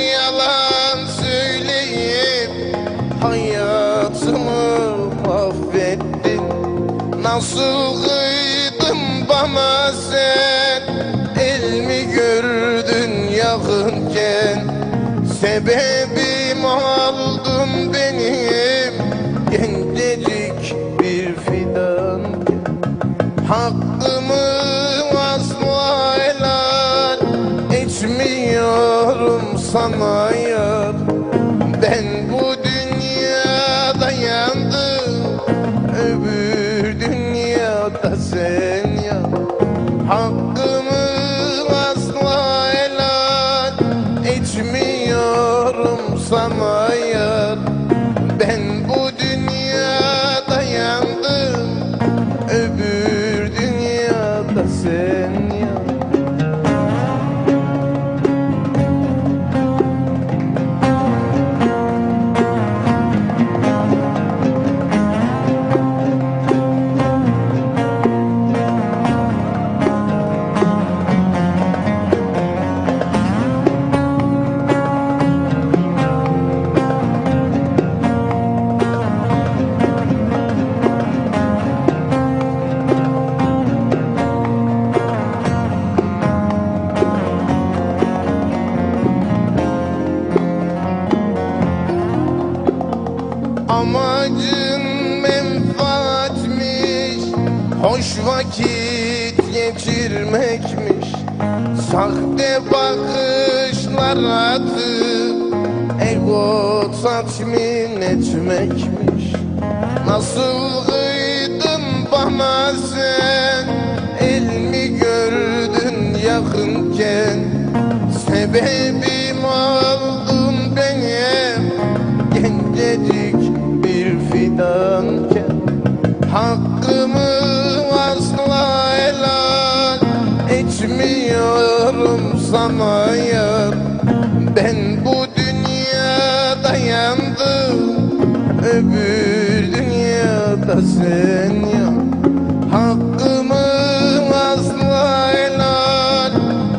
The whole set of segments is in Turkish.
yalan söyleyip hayatımı mahvettin. Nasıl kıydın bana sen? El mi gördün yakınken Sebebim oldun benim. Gencecik bir fidan Hakkımı asla helal etmiyorum sana yar Ben bu dünyada yandım. Öbür dünyada sen ya Hakkımı asla helal etmiyorum sana Hoş vakit geçirmekmiş. Sahte bakışlar atıp Ego tatmin etmekmiş. Nasıl kıydın bana sen? El mi gördün yakınken. Sebebim etmiyorum sana yar Ben bu dünyada yandım. Öbür dünyada sen ya Hakkımı asla helal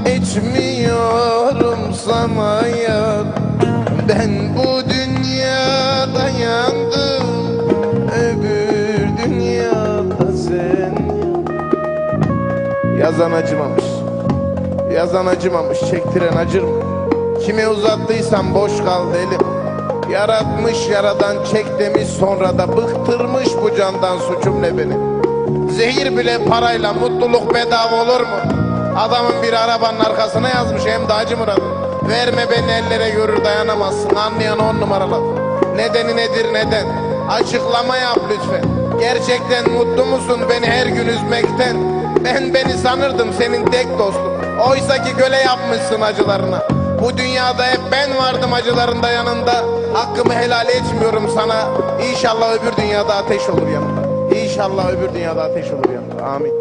etmiyorum sana yar Ben bu dünyada yandım. Öbür dünyada sen ya Yazan acımamış Yazan acımamış çektiren acır mı? Kime uzattıysam boş kaldı elim Yaratmış yaradan çek demiş sonra da bıktırmış bu candan suçum ne benim Zehir bile parayla mutluluk bedava olur mu? Adamın bir arabanın arkasına yazmış hem de acı Murat Verme beni ellere görür dayanamazsın anlayan on numaralı Nedeni nedir neden? Açıklama yap lütfen Gerçekten mutlu musun beni her gün üzmekten? Ben beni sanırdım senin tek dostun Oysa ki göle yapmışsın acılarına Bu dünyada hep ben vardım acılarında yanında. Hakkımı helal etmiyorum sana. İnşallah öbür dünyada ateş olur yanında İnşallah öbür dünyada ateş olur yanında Amin